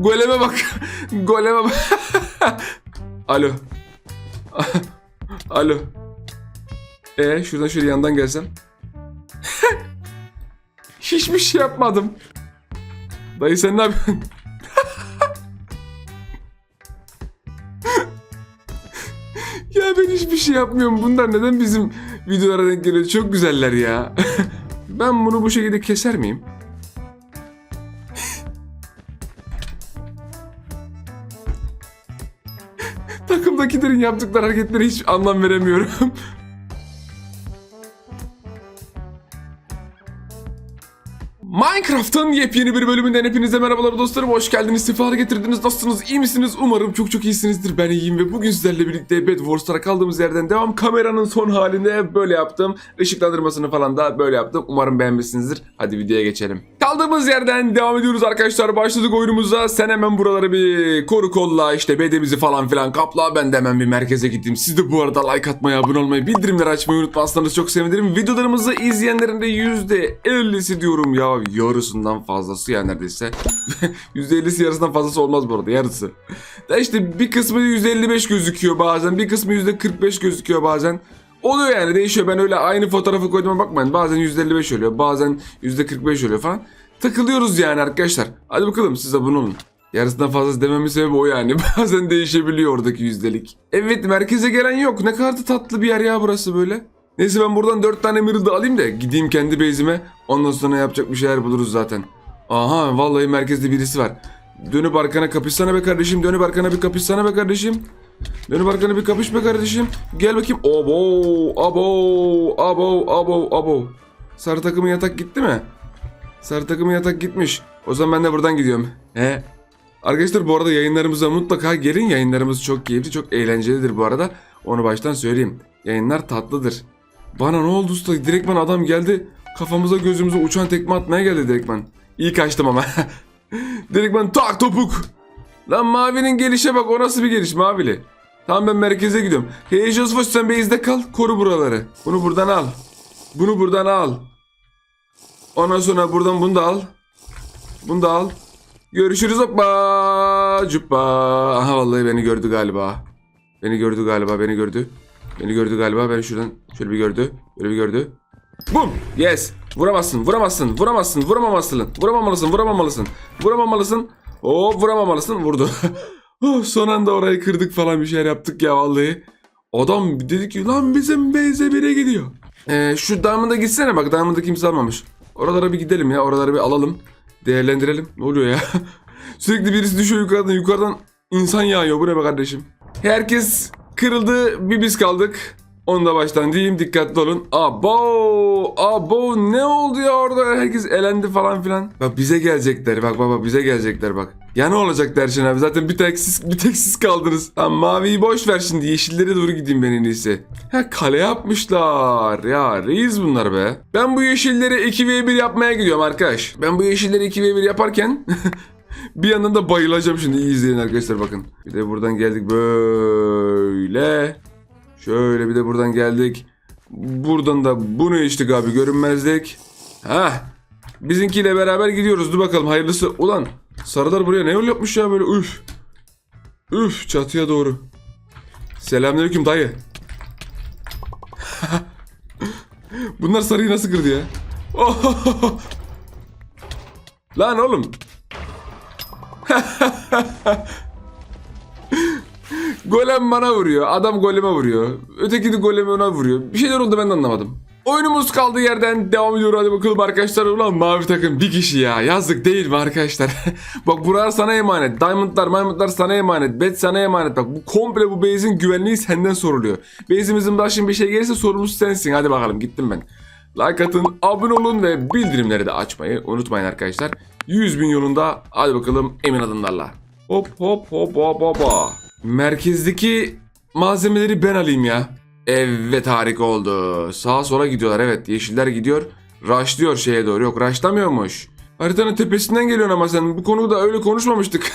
Goleme bak. Goleme bak. Alo. Alo. E şuradan şöyle yandan gelsem. Hiçbir şey yapmadım. Dayı sen ne yapıyorsun? ya ben hiçbir şey yapmıyorum. Bunlar neden bizim videolara denk geliyor? Çok güzeller ya. ben bunu bu şekilde keser miyim? Yaptıkları hareketlere hiç anlam veremiyorum. Minecraft'ın yepyeni bir bölümünden hepinize merhabalar dostlarım. Hoş geldiniz, sefalar getirdiniz. Nasılsınız, iyi misiniz? Umarım çok çok iyisinizdir. Ben iyiyim ve bugün sizlerle birlikte Bed Wars'lara kaldığımız yerden devam. Kameranın son halinde böyle yaptım. Işıklandırmasını falan da böyle yaptım. Umarım beğenmişsinizdir. Hadi videoya geçelim. Kaldığımız yerden devam ediyoruz arkadaşlar. Başladık oyunumuza. Sen hemen buraları bir koru kolla işte bedemizi falan filan kapla. Ben de hemen bir merkeze gittim. Siz de bu arada like atmayı, abone olmayı, bildirimleri açmayı unutmazsanız çok sevinirim. Videolarımızı izleyenlerin de %50'si diyorum ya yarısından fazlası ya neredeyse. %50'si yarısından fazlası olmaz bu arada yarısı. Da işte bir kısmı %55 gözüküyor bazen bir kısmı %45 gözüküyor bazen. Oluyor yani değişiyor ben öyle aynı fotoğrafı koyduğuma bakmayın bazen %55 oluyor bazen %45 oluyor falan. Takılıyoruz yani arkadaşlar. Hadi bakalım siz abone olun. Yarısından fazlası dememin sebebi o yani. Bazen değişebiliyor oradaki yüzdelik. Evet merkeze gelen yok. Ne kadar da tatlı bir yer ya burası böyle. Neyse ben buradan 4 tane mirror'da alayım da gideyim kendi base'ime. Ondan sonra yapacak bir şeyler buluruz zaten. Aha vallahi merkezde birisi var. Dönüp arkana kapışsana be kardeşim. Dönüp arkana bir kapışsana be kardeşim. Dönüp arkana bir kapış be kardeşim. Gel bakayım. Abo, abo, abo, abo, abo. Sarı takımın yatak gitti mi? Sarı takımın yatak gitmiş. O zaman ben de buradan gidiyorum. He. Arkadaşlar bu arada yayınlarımıza mutlaka gelin. Yayınlarımız çok keyifli, çok eğlencelidir bu arada. Onu baştan söyleyeyim. Yayınlar tatlıdır. Bana ne oldu usta? Direktman adam geldi. Kafamıza gözümüze uçan tekme atmaya geldi direktman. İyi kaçtım ama. direktman tak topuk. Lan Mavi'nin gelişe bak o nasıl bir geliş Mavili. Tamam ben merkeze gidiyorum. Hey Joseph sen base'de kal. Koru buraları. Bunu buradan al. Bunu buradan al. Ondan sonra buradan bunu da al. Bunu da al. Görüşürüz hoppa cuppa. Aha vallahi beni gördü galiba. Beni gördü galiba beni gördü. Beni gördü galiba ben şuradan şöyle bir gördü. Böyle bir gördü. Bum! Yes! Vuramazsın, vuramazsın, vuramazsın, vuramamalısın, vuramamalısın, vuramamalısın, vuramamalısın. Oo vuramamalısın, vurdu. oh, son anda orayı kırdık falan bir şeyler yaptık ya vallahi. Adam dedi ki lan bizim Beyze bire gidiyor. Ee, şu Diamond'a gitsene bak Diamond'da kimse almamış. Oralara bir gidelim ya oraları bir alalım. Değerlendirelim. Ne oluyor ya? Sürekli birisi düşüyor yukarıdan yukarıdan insan yağıyor. Bu ne be kardeşim? Herkes kırıldı bir biz kaldık. Onu da baştan diyeyim dikkatli olun. Abo, abo ne oldu ya orada herkes elendi falan filan. Bak bize gelecekler bak baba bize gelecekler bak. Ya ne olacak Derşen abi zaten bir tek siz, bir tek siz kaldınız. Tamam maviyi boş ver şimdi yeşillere doğru gideyim ben en iyisi. Ha kale yapmışlar ya reis bunlar be. Ben bu yeşilleri 2v1 yapmaya gidiyorum arkadaş. Ben bu yeşilleri 2v1 yaparken bir yandan da bayılacağım şimdi iyi izleyin arkadaşlar bakın. Bir de buradan geldik böyle. Şöyle bir de buradan geldik. Buradan da bunu içtik abi görünmezlik. Ha. Bizimkiyle beraber gidiyoruz. Dur bakalım hayırlısı. Ulan sarılar buraya ne yol yapmış ya böyle üf. Üf çatıya doğru. Selamünaleyküm dayı. Bunlar sarıyı nasıl kırdı ya? Lan oğlum. Golem bana vuruyor. Adam goleme vuruyor. Öteki de goleme ona vuruyor. Bir şeyler oldu ben de anlamadım. Oyunumuz kaldığı yerden devam ediyor. Hadi bakalım arkadaşlar. Ulan mavi takım bir kişi ya. Yazık değil mi arkadaşlar? Bak buralar sana emanet. Diamondlar, Diamondlar sana emanet. Bet sana emanet. Bak bu komple bu base'in güvenliği senden soruluyor. Base'imizin başına bir şey gelirse sorumlusu sensin. Hadi bakalım gittim ben. Like atın, abone olun ve bildirimleri de açmayı unutmayın arkadaşlar. 100 bin yolunda hadi bakalım emin adımlarla. Hop hop hop hop hop. Merkezdeki malzemeleri ben alayım ya. Evet harika oldu. Sağa sola gidiyorlar evet. Yeşiller gidiyor. Rushlıyor şeye doğru. Yok rushlamıyormuş. Haritanın tepesinden geliyorsun ama sen. Bu konuda öyle konuşmamıştık.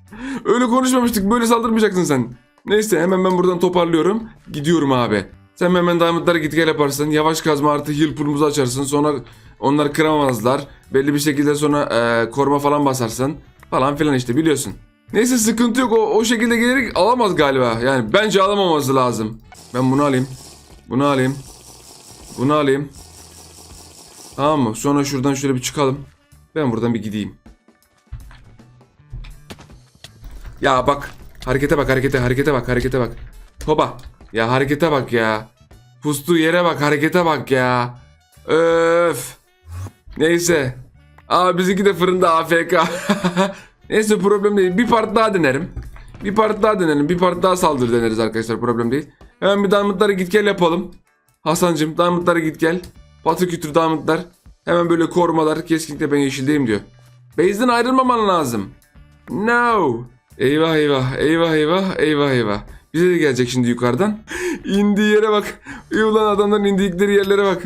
öyle konuşmamıştık. Böyle saldırmayacaksın sen. Neyse hemen ben buradan toparlıyorum. Gidiyorum abi. Sen hemen diamondlara git gel yaparsın. Yavaş kazma artı heal pool'umuzu açarsın. Sonra onlar kıramazlar. Belli bir şekilde sonra e, koruma falan basarsın. falan filan işte biliyorsun. Neyse sıkıntı yok o, o şekilde gelerek alamaz galiba. Yani bence alamaması lazım. Ben bunu alayım. Bunu alayım. Bunu alayım. Tamam mı? Sonra şuradan şöyle bir çıkalım. Ben buradan bir gideyim. Ya bak. Harekete bak harekete harekete bak harekete bak. Hoba. Ya harekete bak ya. Pustuğu yere bak harekete bak ya. Öf. Neyse. Aa bizimki de fırında AFK. Neyse problem değil. Bir part daha denerim. Bir part daha denerim. Bir part daha saldırı deneriz arkadaşlar. Problem değil. Hemen bir diamondlara git gel yapalım. Hasancım diamondlara git gel. Batı kütür diamondlar. Hemen böyle korumalar. Kesinlikle ben yeşildeyim diyor. Base'den ayrılmaman lazım. No. Eyvah eyvah. Eyvah eyvah. Eyvah eyvah. Bize de gelecek şimdi yukarıdan. İndiği yere bak. Ulan adamların indikleri yerlere bak.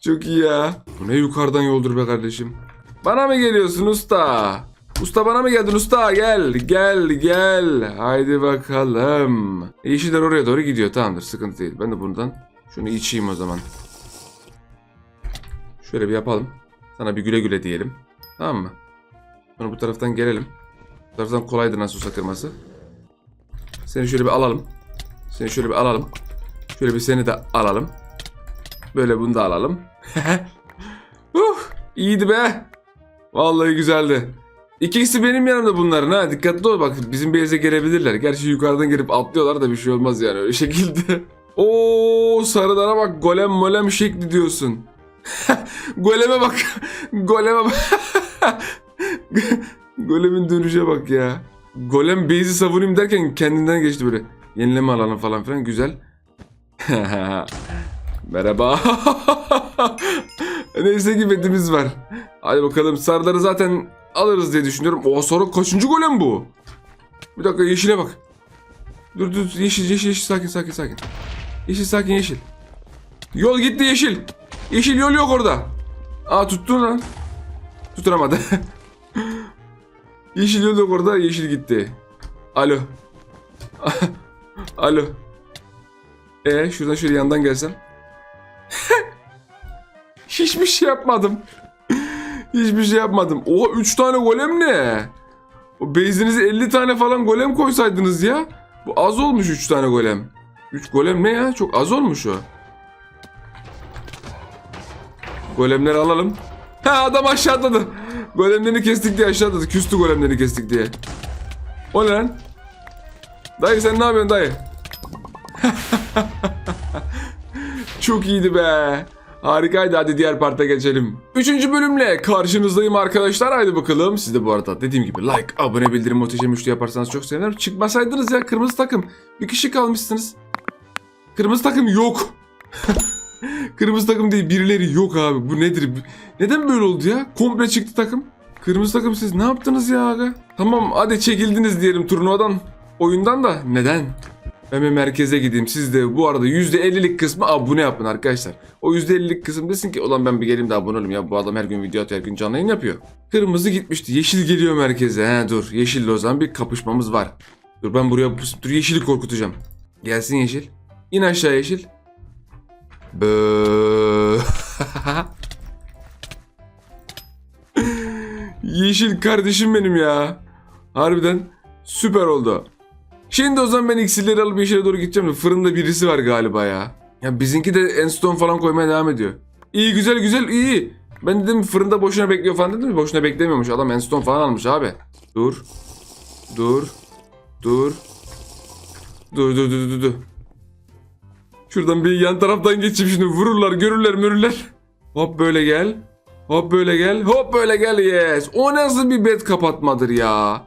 Çok iyi ya. Bu ne yukarıdan yoldur be kardeşim. Bana mı geliyorsun usta? Usta bana mı geldin usta? Gel gel gel. Haydi bakalım. Yeşiller oraya doğru gidiyor. Tamamdır sıkıntı değil. Ben de bundan şunu içeyim o zaman. Şöyle bir yapalım. Sana bir güle güle diyelim. Tamam mı? Sonra bu taraftan gelelim. Bu taraftan kolaydır nasıl olsa. Seni şöyle bir alalım. Seni şöyle bir alalım. Şöyle bir seni de alalım. Böyle bunu da alalım. uh, iyiydi be. Vallahi güzeldi. İkisi benim yanımda bunların ha. Dikkatli ol bak bizim base'e gelebilirler. Gerçi yukarıdan gelip atlıyorlar da bir şey olmaz yani öyle şekilde. Oo sarılara bak golem molem şekli diyorsun. Goleme bak. Goleme bak. Golemin dönüşe bak ya. Golem base'i savunayım derken kendinden geçti böyle. Yenileme alalım falan filan güzel. Merhaba. Neyse ki bedimiz var. Hadi bakalım sarıları zaten alırız diye düşünüyorum. O sonra kaçıncı golem bu? Bir dakika yeşile bak. Dur dur yeşil yeşil yeşil sakin sakin sakin. Yeşil sakin yeşil. Yol gitti yeşil. Yeşil yol yok orada. Aa tuttun lan. Tutunamadı. yeşil yol yok orada yeşil gitti. Alo. Alo. E şuradan şöyle yandan gelsem. Hiçbir şey yapmadım. Hiçbir şey yapmadım. Oha 3 tane golem ne? O base'inize 50 tane falan golem koysaydınız ya. Bu az olmuş 3 tane golem. 3 golem ne ya? Çok az olmuş o. Golemleri alalım. Ha adam aşağı atladı. Golemlerini kestik diye aşağı atladı. Küstü golemlerini kestik diye. O ne lan? Dayı sen ne yapıyorsun dayı? Çok iyiydi be. Harikaydı hadi diğer parta geçelim. Üçüncü bölümle karşınızdayım arkadaşlar. Haydi bakalım. Siz de bu arada dediğim gibi like, abone, bildirim, muhteşem üçlü yaparsanız çok sevinirim. Çıkmasaydınız ya kırmızı takım. Bir kişi kalmışsınız. Kırmızı takım yok. kırmızı takım değil birileri yok abi. Bu nedir? Neden böyle oldu ya? Komple çıktı takım. Kırmızı takım siz ne yaptınız ya aga? Tamam hadi çekildiniz diyelim turnuvadan. Oyundan da neden? Bir merkeze gideyim. Siz de bu arada %50'lik kısmı abone yapın arkadaşlar. O %50'lik kısım desin ki ulan ben bir geleyim de abone olayım ya. Bu adam her gün video atıyor, her gün canlı yayın yapıyor. Kırmızı gitmişti. Yeşil geliyor merkeze. He dur. Yeşille o zaman bir kapışmamız var. Dur ben buraya dur yeşili korkutacağım. Gelsin yeşil. İn aşağı yeşil. Böööö. yeşil kardeşim benim ya. Harbiden süper oldu. Şimdi o zaman ben iksirleri alıp yeşile doğru gideceğim de fırında birisi var galiba ya. Ya bizimki de enstone falan koymaya devam ediyor. İyi güzel güzel iyi. Ben dedim fırında boşuna bekliyor falan dedim. Boşuna beklemiyormuş. Adam enstone falan almış abi. Dur. Dur. Dur. Dur dur dur dur dur. Şuradan bir yan taraftan geçeyim şimdi. Vururlar görürler mürürler. Hop böyle gel. Hop böyle gel. Hop böyle gel yes. O nasıl bir bet kapatmadır ya.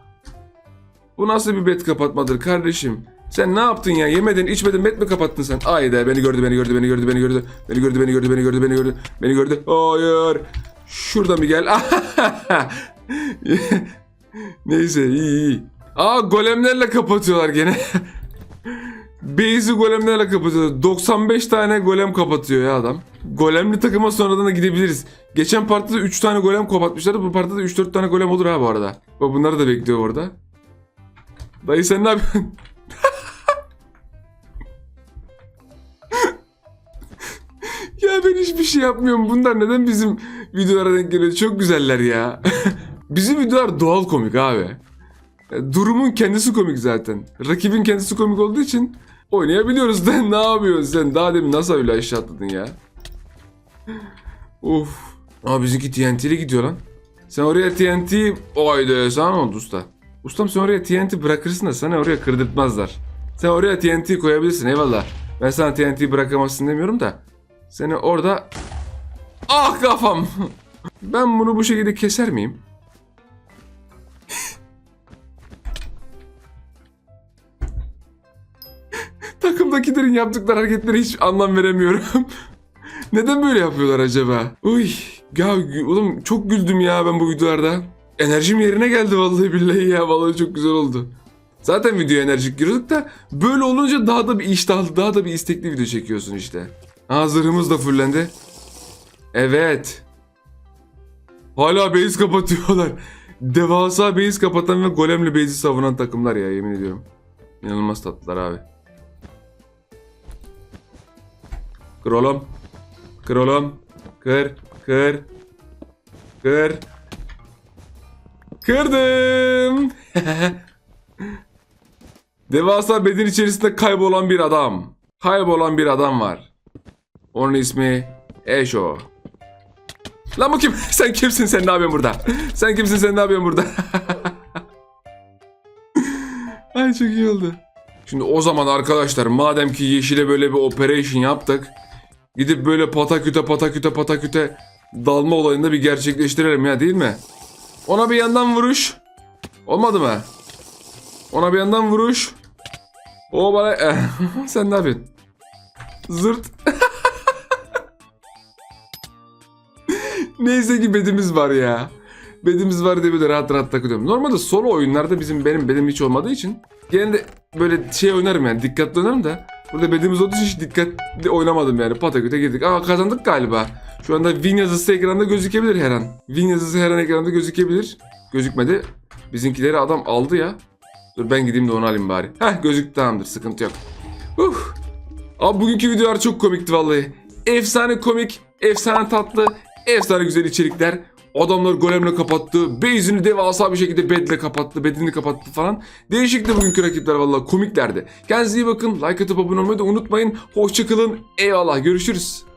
Bu nasıl bir bet kapatmadır kardeşim? Sen ne yaptın ya? Yemedin, içmedin, bet mi kapattın sen? Ayda beni gördü, beni gördü, beni gördü, beni gördü. Beni gördü, beni gördü, beni gördü, beni gördü. Beni gördü. Hayır. Şuradan bir gel. Neyse iyi iyi. Aa golemlerle kapatıyorlar gene. Base'i golemlerle kapatıyor. 95 tane golem kapatıyor ya adam. Golemli takıma sonradan da gidebiliriz. Geçen partide 3 tane golem kapatmışlardı. Bu partide 3-4 tane golem olur ha bu arada. Bak bunları da bekliyor orada. Dayı sen ne yapıyorsun? ya ben hiçbir şey yapmıyorum. Bunlar neden bizim videolara denk geliyor? Çok güzeller ya. Bizim videolar doğal komik abi. E, Durumun kendisi komik zaten. Rakibin kendisi komik olduğu için oynayabiliyoruz. De ne yapıyorsun sen? Daha demin nasıl öyle aşağı atladın ya? Uf. Aa bizimki TNT'li gidiyor lan. Sen oraya TNT... Oydu sana ne oldu usta? Ustam sen oraya TNT bırakırsın da sana oraya kırdırtmazlar. Sen oraya TNT koyabilirsin eyvallah. Ben sana TNT bırakamazsın demiyorum da. Seni orada... Ah kafam! Ben bunu bu şekilde keser miyim? Takımdakilerin yaptıkları hareketlere hiç anlam veremiyorum. Neden böyle yapıyorlar acaba? Uy, ya oğlum çok güldüm ya ben bu videolarda. Enerjim yerine geldi vallahi billahi ya. Vallahi çok güzel oldu. Zaten video enerjik giriyorduk da böyle olunca daha da bir iştahlı, daha da bir istekli video çekiyorsun işte. Ha zırhımız da fullendi. Evet. Hala base kapatıyorlar. Devasa base kapatan ve golemle base'i savunan takımlar ya yemin ediyorum. İnanılmaz tatlılar abi. Kır oğlum. Kır oğlum. Kır. Kır. Kır. Kırdım. Devasa beden içerisinde kaybolan bir adam. Kaybolan bir adam var. Onun ismi Eşo. Lan bu kim? Sen kimsin? Sen ne yapıyorsun burada? Sen kimsin? Sen ne yapıyorsun burada? Ay çok iyi oldu. Şimdi o zaman arkadaşlar madem ki Yeşil'e böyle bir operation yaptık. Gidip böyle pataküte pataküte pataküte dalma olayını da bir gerçekleştirelim ya değil mi? Ona bir yandan vuruş. Olmadı mı? Ona bir yandan vuruş. O bana... Sen ne yapıyorsun? Zırt. Neyse ki bedimiz var ya. Bedimiz var diye böyle rahat rahat takılıyorum. Normalde solo oyunlarda bizim benim bedim hiç olmadığı için gene de böyle şey oynarım yani dikkatli oynarım da burada bedimiz olduğu için hiç dikkatli oynamadım yani pataküte girdik. Aa kazandık galiba. Şu anda win yazısı ekranda gözükebilir her an. Win yazısı her an ekranda gözükebilir. Gözükmedi. Bizimkileri adam aldı ya. Dur ben gideyim de onu alayım bari. Heh gözüktü tamamdır sıkıntı yok. Uh. Abi bugünkü videolar çok komikti vallahi. Efsane komik, efsane tatlı, efsane güzel içerikler. Adamlar golemle kapattı. Base'ini devasa bir şekilde bedle kapattı. Bedini kapattı falan. Değişikti bugünkü rakipler vallahi komiklerdi. Kendinize iyi bakın. Like atıp abone olmayı da unutmayın. Hoşçakalın. Eyvallah. Görüşürüz.